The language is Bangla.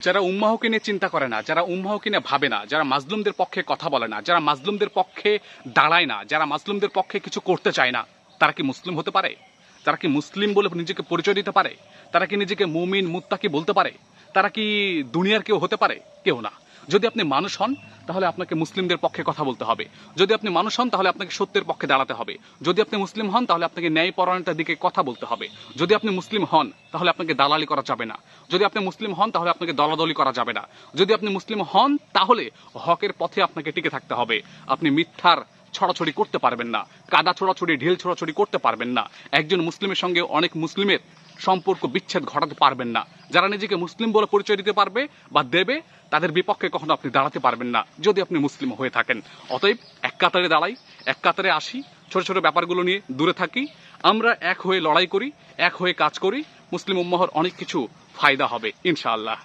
যারা উম্মাহকে নিয়ে চিন্তা করে না, যারা উম্মাহকে নিয়ে ভাবে না, যারা মাজলুমদের পক্ষে কথা বলে না, যারা মাজলুমদের পক্ষে দাঁড়ায় না, যারা মাজলুমদের পক্ষে কিছু করতে চায় না, তারা কি মুসলিম হতে পারে? তারা কি মুসলিম বলে নিজেকে পরিচয় দিতে পারে? তারা কি নিজেকে মুমিন, মুত্তাকি বলতে পারে? তারা কি দুনিয়ার কেউ হতে পারে? কেউ না। যদি আপনি মানুষ হন, তাহলে আপনাকে মুসলিমদের পক্ষে কথা বলতে হবে। যদি আপনি মানুষ হন, তাহলে আপনাকে সত্যের পক্ষে দাঁড়াতে হবে। যদি আপনি মুসলিম হন, তাহলে আপনাকে ন্যায় পরায়ণতার দিকে কথা বলতে হবে। যদি আপনি মুসলিম হন, তাহলে আপনাকে দালালি করা যাবে না। যদি আপনি মুসলিম হন, তাহলে আপনাকে দলাদলি করা যাবে না। যদি আপনি মুসলিম হন, তাহলে হকের পথে আপনাকে টিকে থাকতে হবে। আপনি মিথ্যার ছড়াছড়ি করতে পারবেন না। কাদা ছোড়াছড়ি, ঢিল ছোড়াছড়ি করতে পারবেন না। একজন মুসলিমের সঙ্গে অনেক মুসলিমের সম্পর্ক বিচ্ছেদ ঘটাতে পারবেন না। যারা নিজেকে মুসলিম বলে পরিচয় দিতে পারবে বা দেবে, তাদের বিপক্ষে কখনো আপনি দাঁড়াতে পারবেন না, যদি আপনি মুসলিম হয়ে থাকেন। অতএব এক কাতারে দাঁড়াই, এক কাতারে আসি, ছোট ছোট ব্যাপারগুলো নিয়ে দূরে থাকি। আমরা এক হয়ে লড়াই করি, এক হয়ে কাজ করি। মুসলিম উম্মহর অনেক কিছু ফায়দা হবে, ইনশাআল্লাহ।